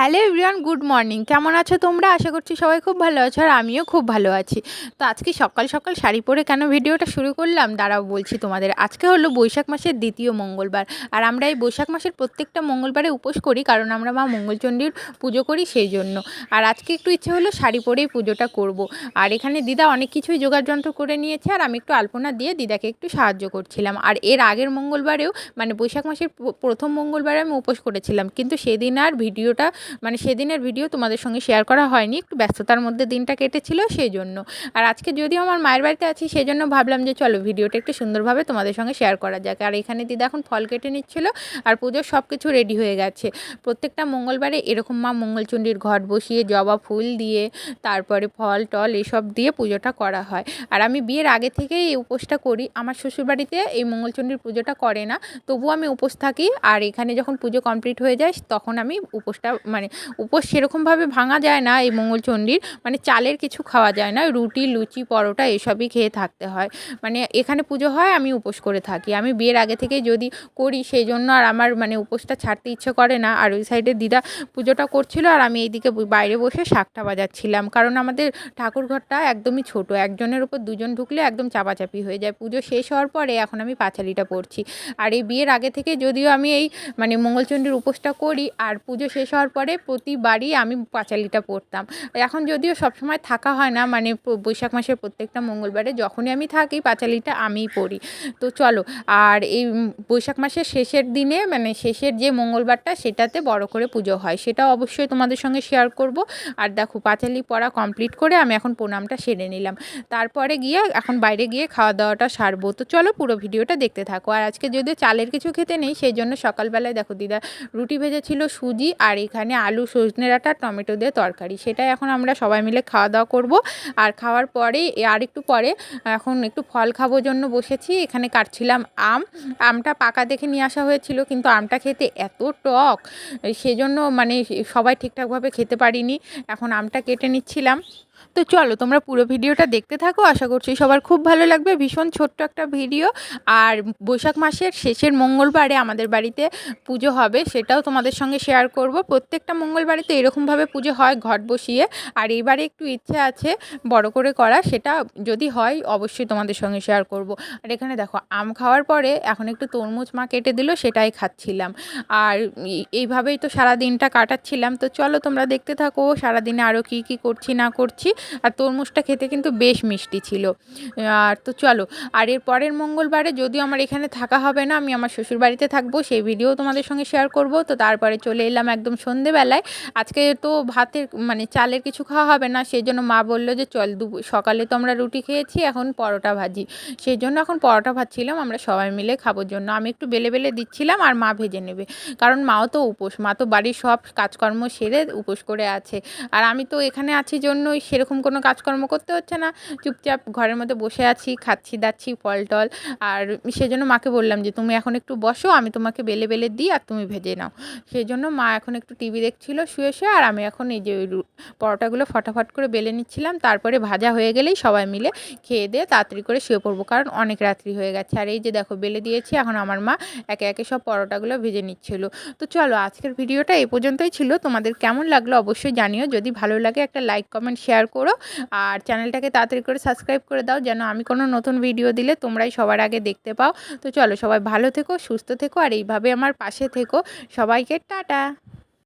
Hello everyone, good morning. কেমন আছো তোমরা? আশা করছি সবাই খুব ভালো আছো আর আমিও খুব ভালো আছি। তো আজকে সকাল সকাল শাড়ি পরে কেন ভিডিওটা শুরু করলাম? দাঁড়াও বলছি তোমাদের। আজকে হলো বৈশাখ মাসের দ্বিতীয় মঙ্গলবার। আর আমরা এই বৈশাখ মাসের প্রত্যেকটা মঙ্গলবারে উপোস করি কারণ আমরা মা মঙ্গলচণ্ডীর পুজো করি সেই জন্য আর আজকে একটু ইচ্ছে হলো শাড়ি পরেই পুজোটা করব। আর এখানে দিদা অনেক কিছুই জোগাড় যন্ত্র করে নিয়েছে আর আমি একটু আলপনা দিয়ে দিদাকে একটু সাহায্য করছিলাম। আর এর আগের মঙ্গলবারেও মানে বৈশাখ মাসের প্রথম মঙ্গলবারে আমি উপোস করেছিলাম। কিন্তু সেদিন আর ভিডিওটা মানে সেদিনের ভিডিও তোমাদের সঙ্গে শেয়ার করা হয়নি, একটু ব্যস্ততার মধ্যে দিনটা কেটেছিল সেই জন্য আর আজকে যদিও আমার মায়ের বাড়িতে আছি সেই জন্য ভাবলাম যে চলো ভিডিওটা একটু সুন্দরভাবে তোমাদের সঙ্গে শেয়ার করা যাক। আর এখানে দিদা এখন ফল কেটে নিচ্ছিল আর পুজোর সব কিছু রেডি হয়ে গেছে। প্রত্যেকটা মঙ্গলবারে এরকম মা মঙ্গলচণ্ডীর ঘট বসিয়ে, জবা ফুল দিয়ে, তারপরে ফল, টল এসব দিয়ে পুজোটা করা হয়। আর আমি বিয়ের আগে থেকেই এই উপোসটা করি। আমার শ্বশুরবাড়িতে এই মঙ্গলচণ্ডীর পুজোটা করে না, তবুও আমি উপোস থাকি। আর এখানে যখন পুজো কমপ্লিট হয়ে যায়, তখন আমি উপোসটা মানে উপোস সেরকমভাবে ভাঙা যায় না এই মঙ্গলচণ্ডীর মানে চালের কিছু খাওয়া যায় না, রুটি, লুচি, পরোটা এসবই খেয়ে থাকতে হয়। মানে এখানে পুজো হয়, আমি উপোস করে থাকি। আমি বিয়ের আগে থেকে যদি করি সেই জন্য আর আমার মানে উপোসটা ছাড়তে ইচ্ছে করে না। আর ওই সাইডে দিদা পুজোটা করছিল আর আমি এইদিকে বাইরে বসে শাকটা বাজাচ্ছিলাম। কারণ আমাদের ঠাকুর ঘরটা একদমই ছোট, একজনের উপর দুজন ঢুকলে একদম চাপাচাপি হয়ে যায়। পুজো শেষ হওয়ার পরে এখন আমি পাঁচালিটা পড়ছি আর এই বিয়ের আগে থেকে যদিও আমি এই মানে মঙ্গলচণ্ডীর উপোসটা করি, আর পুজো শেষ হওয়ার পরে প্রতিবারই আমি পাঁচালিটা পড়তাম। এখন যদিও সবসময় থাকা হয় না মানে বৈশাখ মাসের প্রত্যেকটা মঙ্গলবারে যখনই আমি থাকি পাঁচালিটা আমিই পড়ি। তো চলো, আর এই বৈশাখ মাসের শেষের দিনে মানে শেষের যে মঙ্গলবারটা সেটাতে বড় করে পুজো হয়। সেটা অবশ্যই তোমাদের সঙ্গে শেয়ার করব। আর দেখো, পাঁচালি পড়া কমপ্লিট করে আমি এখন প্রণামটা সেরে নিলাম। তারপরে গিয়ে এখন বাইরে গিয়ে খাওয়া দাওয়াটা সারবো। তো চলো পুরো ভিডিওটা দেখতে থাকো। আর আজকে যদিও চালের কিছু খেতে নেই, সেই জন্য সকালবেলায় দেখো দিদা রুটি ভেজেছিল সুজি আর এখানে আলু, সজনে ডাঁটা, টমেটো দিয়ে তরকারি। সেটা এখন আমরা সবাই মিলে খাওয়া দাওয়া করব। আর খাওয়ার পরে আর একটু পরে এখন একটু ফল খাব জন্য বসেছি। এখানে কাটছিলাম আম। আমটা পাকা দেখে নিয়ে আসা হয়েছিল, কিন্তু আমটা খেতে এত টক। সেজন্য মানে সবাই ঠিকঠাকভাবে খেতে পারিনি। এখন আমটা কেটে নিচ্ছিলাম। তো চলো, তোমরা পুরো ভিডিওটা দেখতে থাকো। আশা করছি সবার খুব ভালো লাগবে। ভীষণ ছোট্ট একটা ভিডিও। আর বৈশাখ মাসের শেষের মঙ্গলবারে আমাদের বাড়িতে পুজো হবে, সেটাও তোমাদের সঙ্গে শেয়ার করব। প্রত্যেকটা মঙ্গলবারে তো এরকমভাবে পুজো হয় ঘট বসিয়ে। আর এবারে একটু ইচ্ছে আছে বড় করে করা, সেটা যদি হয় অবশ্যই তোমাদের সঙ্গে শেয়ার করব। আর এখানে দেখো, আম খাওয়ার পরে এখন একটু তরমুজ মা কেটে দিল, সেটাই খাচ্ছিলাম। আর এইভাবেই তো সারা দিনটা কাটাচ্ছিলাম। তো চলো, তোমরা দেখতে থাকো, সারাদিনে আরও কী কী করছি না করছি। আর তরমুজটা খেতে কিন্তু বেশ মিষ্টি ছিল। আর তো চলো, আর এর পরের মঙ্গলবারে যদিও আমার এখানে থাকা হবে না, আমি আমার শ্বশুর বাড়িতে থাকব, সেই ভিডিও তোমাদের সঙ্গে শেয়ার করব। তো তারপরে চলে এলাম একদম সন্ধেবেলায়। আজকে তো ভাতের মানে চালের কিছু খাওয়া হবে না, সেই জন্য মা বলল যে চল দু সকালে তো আমরা রুটি খেয়েছি, এখন পরোটা ভাজি। সেই জন্য এখন পরোটা ভাজছিলাম, আমরা সবাই মিলে খাবোর জন্য। আমি একটু বেলে বেলে দিচ্ছিলাম আর মা ভেজে নেবে। কারণ মাও তো উপোস, মা তো বাড়ির সব কাজকর্ম সেরে উপোস করে আছে। আর আমি তো এখানে আছি জন্যই সেরকম কোনো কাজকর্ম করতে হচ্ছে না। চুপচাপ ঘরের মধ্যে বসে আছি, খাচ্ছি, দাচ্ছি ফল টল আর সেজন্য মাকে বললাম যে, তুমি এখন একটু বসো, আমি তোমাকে বেলে বেলে দিই আর তুমি ভেজে নাও। সেই জন্য মা এখন একটু টিভি দেখছিল, শুয়ে শুয়ে, আর আমি এখন এই যে ওই পরোটাগুলো ফটাফট করে বেলে নিচ্ছিলাম। তারপরে ভাজা হয়ে গেলেই সবাই মিলে খেয়ে দিয়ে তাড়াতাড়ি করে শুয়ে পড়ব, কারণ অনেক রাত্রি হয়ে গেছে। আর এই যে দেখো, বেলে দিয়েছি, এখন আমার মা একে একে সব পরোটাগুলো ভেজে নিচ্ছিল। তো চলো, আজকের ভিডিওটা এই পর্যন্তই ছিল। তোমাদের কেমন লাগল অবশ্যই জানিও। যদি ভালো লাগে, একটা লাইক, কমেন্ট, শেয়ার করো। আর চ্যানেলটাকে তাড়াতাড়ি করে সাবস্ক্রাইব করে দাও, যেন আমি কোনো নতুন ভিডিও দিলে তোমরাই সবার আগে দেখতে পাও। তো চলো সবাই ভালো থেকো, সুস্থ থেকো, আর এইভাবে আমার পাশে থেকো। সবাইকে টাটা।